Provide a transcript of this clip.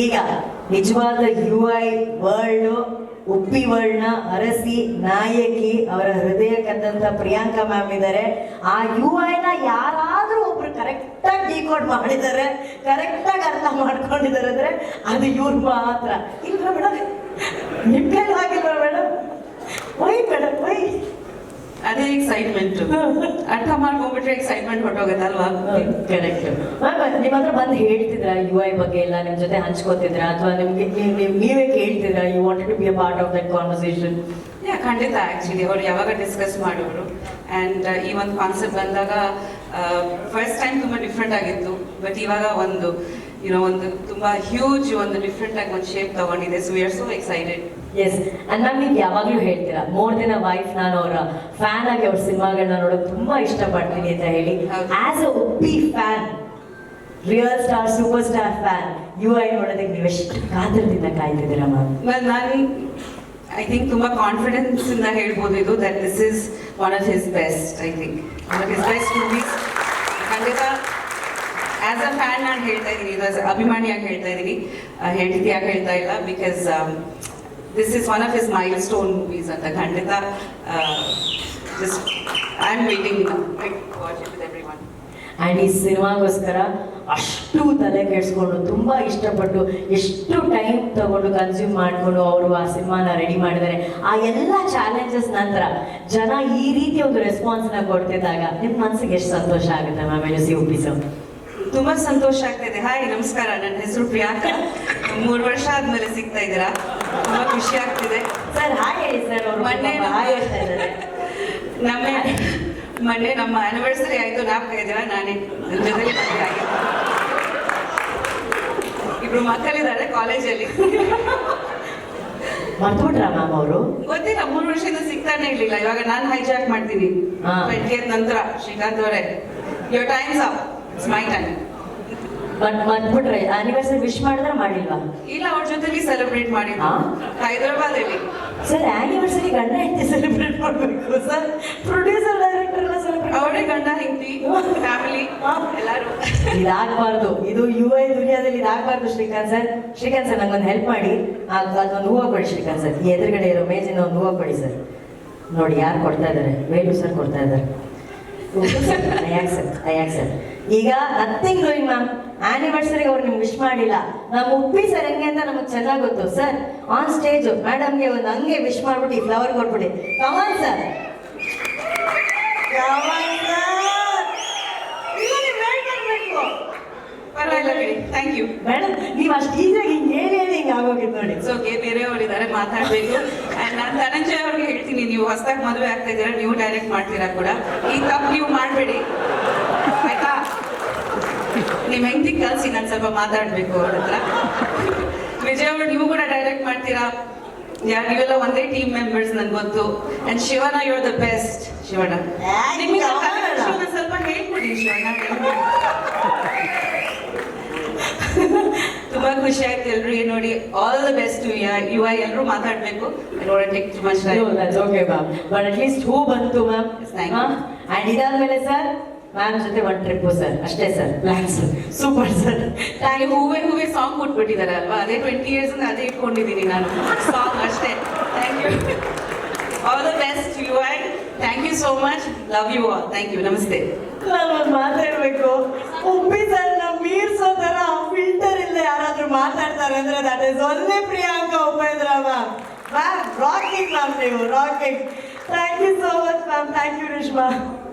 ಈಗ ನಿಜವಾದ U I world Uppi ವರ್ಲ್ಡ್ನ ಅರಸಿ, ನಾಯಕಿ ಅವರ ಹೃದಯ ಕದ್ದಂತ ಪ್ರಿಯಾಂಕಾ ಮ್ಯಾಮ್ ಇದ್ದಾರೆ. ಆ ಯು ಐನ ಯಾರಾದರೂ ಒಬ್ರು ಕರೆಕ್ಟಾಗಿ ಡಿಕೋಡ್ ಮಾಡಿದ್ದಾರೆ ಕರೆಕ್ಟಾಗಿ ಅರ್ಥ ಮಾಡ್ಕೊಂಡಿದ್ದಾರೆ ಅಂದ್ರೆ ಅದು ಇವ್ರು ಮಾತ್ರ. ಇಲ್ಲ ಮೇಡಮ್ ನಿಮ್ಗೆ ಆಗಿಲ್ವಾ ಮೇಡಮ್ ವೈ ಮೇಡಮ್ ವೈ ಅದೇ ಎಕ್ಸೈಟ್ಮೆಂಟ್ ಅರ್ಥ ಮಾಡ್ಕೊಂಡ್ಬಿಟ್ರೆ ಎಕ್ಸೈಟ್ಮೆಂಟ್ ಹೊಟ್ಟೋಗುತ್ತಲ್ವಾ ಕರೆಕ್ಟ್ ನಿಮ್ಮ ಹತ್ರ ಬಂದು ಹೇಳ್ತಿದ್ರ ಯು ಐ ಬಗ್ಗೆ ಎಲ್ಲ ನಿಮ್ ಜೊತೆ ಹಂಚ್ಕೋತಿದ್ರ? ಅಥವಾ ನಿಮ್ಗೆ ನೀವ್- ಕೇಳ್ತಿದ್ರ you wanted to be a part of that conversation ಖಂಡಿತ ಆ್ಯಕ್ಚುಲಿ ಅವ್ರು ಯಾವಾಗ ಡಿಸ್ಕಸ್ ಮಾಡೋರು ಆ್ಯಂಡ್ ಈ ಒಂದು ಕಾನ್ಸೆಪ್ಟ್ ಬಂದಾಗ ಫಸ್ಟ್ ಟೈಮ್ ತುಂಬ ಡಿಫ್ರೆಂಟ್ ಆಗಿತ್ತು. ಬಟ್ ಇವಾಗ ಒಂದು ಯುನೋ ಒಂದು ತುಂಬ ಹ್ಯೂಜ್ ಒಂದು ಡಿಫ್ರೆಂಟ್ ಆಗಿ ಒಂದು ಶೇಪ್ ತಗೊಂಡಿದೆ. So we are so excited as and ನಾನು ನೀವು ಯಾವಾಗ್ಲೂ ಹೇಳ್ತೀರಾ ಮೋರ್ ದಿನ ವೈಫ್ ನಾನು ಅವರ ಫ್ಯಾನ್ ಆಗಿ ಅವ್ರ ಸಿನಿಮಾಗಳನ್ನ ನೋಡೋಕೆ ತುಂಬಾ ಇಷ್ಟಪಡ್ತೀನಿ ಅಂತ ಹೇಳಿ. As a Uppi fan real star super star fan U I ನೋಡೋದಕ್ಕೆ ನೀವು ಎಷ್ಟು ಕಾತರದಿಂದ ಕಾಯ್ತಿದ್ದೀರಾ ಮ್ಯಾಮ್ ನಾನು ಐ ಥಿಂಕ್ ತುಂಬ ಕಾನ್ಫಿಡೆನ್ಸ್ ಇಂದ ಹೇಳ್ಬೋದು ಇದು that this is one of his best I think one of his best movies ಖಂಡಿತ ಆಸ್ ಅ ಫ್ಯಾನ್ ನಾನು ಹೇಳ್ತಾ ಇದ್ದೀನಿ ಇದು as a ಅಭಿಮಾನಿಯಾಗಿ ಹೇಳ್ತಾ ಇದ್ದೀನಿ ಹೆಂಡತಿಯಾಗಿ ಹೇಳ್ತಾ ಇಲ್ಲ um, because this is one of his milestone movies ಅಂತ ಖಂಡಿತ just I am waiting watch it with everyone and ಈ ಸಿನಿಮಾಗೋಸ್ಕರ ಅಷ್ಟು ತಲೆ ಕೆಡಿಸ್ಕೊಂಡು ತುಂಬ ಇಷ್ಟಪಟ್ಟು ಎಷ್ಟು ಟೈಮ್ ತಗೊಂಡು ಕನ್ಸ್ಯೂಮ್ ಮಾಡಿಕೊಂಡು ಅವರು ಆ ಸಿನಿಮಾನ ರೆಡಿ ಮಾಡಿದ್ದಾರೆ. ಆ ಎಲ್ಲ ಚಾಲೆಂಜಸ್ ನಂತರ ಜನ ಈ ರೀತಿ ಒಂದು ರೆಸ್ಪಾನ್ಸ್ನ ಕೊಡ್ತಿದ್ದಾಗ ನಿಮ್ಮ ಮನಸ್ಸಿಗೆ ಎಷ್ಟು ಸಂತೋಷ ಆಗುತ್ತೆ ಮ್ಯಾಮ್ ಸಿ ಉಪ್ಪಿಸೋ ತುಂಬಾ ಸಂತೋಷ ಆಗ್ತಿದೆ. ಹಾಯ್ ನಮಸ್ಕಾರ. ನನ್ನ ಹೆಸರು ಪ್ರಿಯಾಂಕ. ಮೂರು ವರ್ಷ ಆದ್ಮೇಲೆ ಸಿಗ್ತಾ ಇದ್ದೀರಾ? ತುಂಬಾ ಖುಷಿ ಆಗ್ತಿದೆ. ಸರ್ ಹಾಯ್ ಹೇಳಿ ಸರ್ ಅವರು ಮೊನ್ನೆ ಹಾಯ್ ನಮ್ಮ ಮೊನ್ನೆ ನಮ್ಮ ಆನಿವರ್ಸರಿ ಆಯಿತು ನಾಲ್ಕು ದಿನ ನಾನೇ. ನನ್ನ ಜೊತೆಲಿ ಇಬ್ರು ಮಕ್ಕಳಿದ್ದಾರೆ ಕಾಲೇಜಲ್ಲಿ ಮರ್ತುಬಿಟ್ರಾ ಮ್ಯಾಮ್ ಅವರು? ಗೊತ್ತಿಲ್ಲ ಮೂರು ವರ್ಷದಿಂದ ಸಿಗ್ತಾನೆ ಇರ್ಲಿಲ್ಲ. ಇವಾಗ ನಾನು ಹೈಜಾಕ್ ಮಾಡ್ತೀನಿ. ಟ್ವೆಂಟಿ ನಂತರ ಶ್ರೀಕಾಂತ್ ಅವರೇ. Your times of it's my time but ಮರ್ತ್ಬಿಟ್ರೆ anniversary wish ಮಾಡಿದ್ರೆ ಮಾಡಿಲ್ವಾ? ಇಲ್ಲ ಅವ್ರ ಜೊತೆಲಿ ಸೆಲೆಬ್ರೇಟ್ ಮಾಡಿ ಹೈದರಾಬಾದ್ ಅಲ್ಲಿ ಸರ್ ಆನಿವರ್ಸರಿ ಗಂಡ ಹೆಂಡತಿ ಸೆಲೆಬ್ರೇಟ್ ಮಾಡಬೇಕು ಸರ್ ಪ್ರೊಡ್ಯೂಸರ್ ಡೈರೆಕ್ಟರ್ ಎಲ್ಲ ಸೆಲೆಬ್ರೇಟ್ ಅವರೇ ಗಂಡ ಹೆಂಡತಿ ಫ್ಯಾಮಿಲಿ ಎಲ್ಲರೂ ಇದಾಗಬಾರ್ದು. ಇದು ಯು ಐ ದುನಿಯಾದಲ್ಲಿ ಇದಾಗಬಾರ್ದು, ಶ್ರೀಕಾಂತ್ ಸರ್. ಶ್ರೀಕಾಂತ್ ಸರ್, ನಂಗೊಂದು ಹೆಲ್ಪ್ ಮಾಡಿ. ಅದ್- ಅದೊಂದು ಹೂವು ಕೊಡಿ, ಶ್ರೀಕಾಂತ್ ಸರ್. ಈ ಎದುರುಗಡೆ ಇರೋ ಮೇಜಿನ ಒಂದು ಹೂವು ಕೊಡಿ, ಸರ್. ನೋಡಿ, ಯಾರು ಕೊಡ್ತಾ ಇದ್ದಾರೆ? ವೇಣು ಸರ್ ಕೊಡ್ತಾ ಇದ್ದಾರೆ. ಸರ್ ಆಕ್ಸೆಪ್ಟ್ ಈಗ ನಥಿಂಗ್ ಡೂಯಿಂಗ್ ಮ್ಯಾಮ್ ಆನಿವರ್ಸರಿಗೆ ಅವ್ರು ನಿಮ್ಗೆ ವಿಶ್ ಮಾಡಿಲ್ಲ. ನಮ್ಮ ಉಪ್ಪಿ ಸರ್ ಹೆಂಗೆ ಅಂತ ನಮಗೆ ಚೆನ್ನಾಗಿ ಗೊತ್ತು, ಸರ್. ಆನ್ ಸ್ಟೇಜ್ ಮೇಡಮ್ಗೆ ಒಂದು ಹಂಗೆ ವಿಶ್ ಮಾಡ್ಬಿಟ್ಟು ಈ ಫ್ಲವರ್ ಕೊಟ್ಬಿಡಿ. ಕಮಾನ್ ಸರ್ ಪರವಾಗಿಲ್ಲ ಬಿಡಿ ಥ್ಯಾಂಕ್ ಯು ಮೇಡಮ್ ನೀವು ಅಷ್ಟು ಈಸಿಯಾಗಿ ಹೇಳಿ ಹಿಂಗೆ ಆಗೋಗಿತ್ತು ನೋಡಿ. ಸೊ ಓಕೆ ಬೇರೆಯವರಿದ್ದಾರೆ ಮಾತಾಡಬೇಕು. ಆ್ಯಂಡ್ ನಾನು ಧನಂಜಯ್ ಅವ್ರಿಗೆ ಹೇಳ್ತೀನಿ ನೀವು ಹೊಸದಾಗಿ ಮದುವೆ ಆಗ್ತಾ ಇದ್ದೀರಾ ನೀವು ಡೈರೆಕ್ಟ್ ಮಾಡ್ತೀರಾ ಕೂಡ. ಈ ತಪ್ಪು ನೀವು ಮಾಡಬೇಡಿ. ಆಯ್ತಾ? ನಿಮ್ಮ ಹೆಂಡತಿ ಕಲಿಸಿ ನಾನು ಸ್ವಲ್ಪ ಮಾತಾಡಬೇಕು ಅವ್ರ ಹತ್ರ. ವಿಜಯ್ ಅವರು ನೀವು ಕೂಡ ಡೈರೆಕ್ಟ್ ಮಾಡ್ತೀರಾ? ಯಾರು ನೀವೆಲ್ಲ ಒಂದೇ ಟೀಮ್ ಮೆಂಬರ್ಸ್ ನನ್ಗೆ ಗೊತ್ತು. And Shivanna you are the best Shivanna Thank ನಿಮಗೆ you. ಶಿವನ ಸ್ವಲ್ಪ ಹೇಳ್ಕೊಡಿ ಶಿವಣ್ಣ ತುಂಬಾ ಖುಷಿ ಆಯ್ತು ಎಲ್ರಿಗೆ ನೋಡಿ all the best U I ಎಲ್ಲರೂ ಮಾತಾಡ್ಬೇಕು. ನೋಡ take too much No, that's okay, ma'am. But at least ಹೂ ಬಂತು ಮ್ಯಾಮ್. ಅಂಡ್ ಇದಾದ್ಮೇಲೆ ಸರ್ ಮ್ಯಾಮ್ ಜೊತೆ ಒನ್ ಟ್ರಿಪ್ಪು ಸರ್ ಅಷ್ಟೇ ಸರ್ ಪ್ಲಾನ್ಸ್ ಸೂಪರ್ ಸರ್ ನಾನು ಹೂವೆ ಹೂವೆ ಸಾಂಗ್ ಕೊಟ್ಬಿಟ್ಟಿದ್ದಾರೆ ಅಲ್ವಾ? ಅದೇ ಟ್ವೆಂಟಿ ಇಯರ್ಸ್ ಅದೇ ಇಟ್ಕೊಂಡಿದ್ದೀನಿ ನಾನು. ಸಾಂಗ್ ಅಷ್ಟೇ. Thank you all the best U I thank you so much love you all thank you ನಮಸ್ತೆ Ravindra. That is only Priyanka Upendra, ma'am. Ma'am, rocking, ma'am, you rocking. Thank you so much, ma'am. Thank you, Rishma.